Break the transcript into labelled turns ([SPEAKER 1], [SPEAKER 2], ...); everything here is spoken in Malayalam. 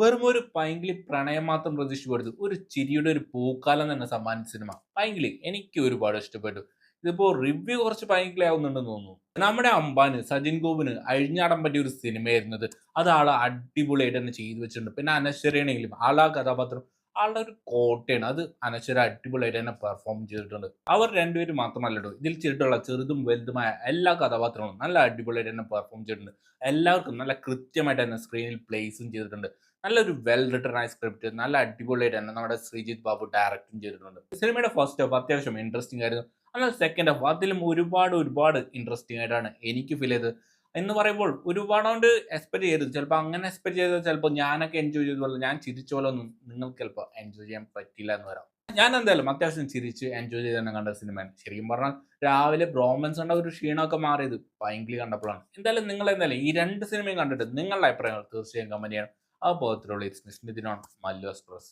[SPEAKER 1] വെറും ഒരു പൈങ്കിളി പ്രണയം മാത്രം പ്രതീക്ഷിക്കരുത് ഒരു ചിരിയുടെ ഒരു പൂക്കാലം തന്നെ സമ്മാനിച്ച സിനിമ പൈങ്കിളി എനിക്ക് ഒരുപാട് ഇഷ്ടപ്പെട്ടു. ഇതിപ്പോ റിവ്യൂ കുറച്ച് പൈങ്കിളി ആവുന്നുണ്ടെന്ന് തോന്നുന്നു. നമ്മുടെ അമ്പാന് സജിൻ ഗോപിന് അഴിഞ്ഞാടാൻ പറ്റിയ ഒരു സിനിമയായിരുന്നത് അത്. ആൾ അടിപൊളിയായിട്ട് തന്നെ ചെയ്തു വെച്ചിട്ടുണ്ട്. പിന്നെ അനശ്വരയാണെങ്കിലും ആളാ കഥാപാത്രം ആളുടെ ഒരു കോട്ടയാണ്. അത് അനശ്വര അടിപൊളിയായിട്ട് തന്നെ പെർഫോം ചെയ്തിട്ടുണ്ട്. അവർ രണ്ടുപേരും മാത്രമല്ലട്ടോ ഇതിൽ ചെയ്തിട്ടുള്ള ചെറുതും വലുതുമായ എല്ലാ കഥാപാത്രങ്ങളും നല്ല അടിപൊളിയായിട്ട് തന്നെ പെർഫോം ചെയ്തിട്ടുണ്ട്. എല്ലാവർക്കും നല്ല കൃത്യമായിട്ട് തന്നെ സ്ക്രീനിൽ പ്ലേസും ചെയ്തിട്ടുണ്ട്. നല്ലൊരു വെൽ റിട്ടേൺ ആയ സ്ക്രിപ്റ്റ് നല്ല അടിപൊളിയായിട്ട് തന്നെ നമ്മുടെ ശ്രീജിത്ത് ബാബു ഡയറക്റ്റും ചെയ്തിട്ടുണ്ട്. സിനിമയുടെ ഫസ്റ്റ് ഹാഫ് അത്യാവശ്യം ഇൻട്രസ്റ്റിംഗ് ആയിരുന്നു. എന്നാൽ സെക്കൻഡ് ഹാഫ് അതിലും ഒരുപാട് ഒരുപാട് ഇൻട്രസ്റ്റിംഗ് ആയിട്ടാണ് എനിക്ക് ഫീൽ ചെയ്തത്. എന്ന് പറയുമ്പോൾ ഒരുപാട് കൊണ്ട് എക്സ്പെക്ട് ചെയ്തത് ചിലപ്പോൾ അങ്ങനെ എക്സ്പെക്ട് ചെയ്തത് ചിലപ്പോൾ ഞാനൊക്കെ എൻജോയ് ചെയ്ത പോലെ ഞാൻ ചിരിച്ച പോലെ ഒന്നും നിങ്ങൾക്ക് ചിലപ്പോൾ എൻജോയ് ചെയ്യാൻ പറ്റില്ല എന്ന് വരാം. ഞാൻ എന്തായാലും അത്യാവശ്യം ചിരിച്ച് എൻജോയ് ചെയ്ത് തന്നെ കണ്ട സിനിമയാണ് ശരിക്കും പറഞ്ഞാൽ രാവിലെ ബ്രോമൻസ് ഉണ്ട ഒരു ക്ഷീണമൊക്കെ മാറിയത് ഭയങ്കര കണ്ടപ്പോഴാണ്. എന്തായാലും നിങ്ങൾ എന്തായാലും ഈ രണ്ട് സിനിമയും കണ്ടിട്ട് നിങ്ങളുടെ അഭിപ്രായങ്ങൾ തീർച്ചയായും കമന്റ് ചെയ്യണം. ആ പോകത്തിലുള്ള നിതിനാണ് മല്ലു എക്സ്പ്രസ്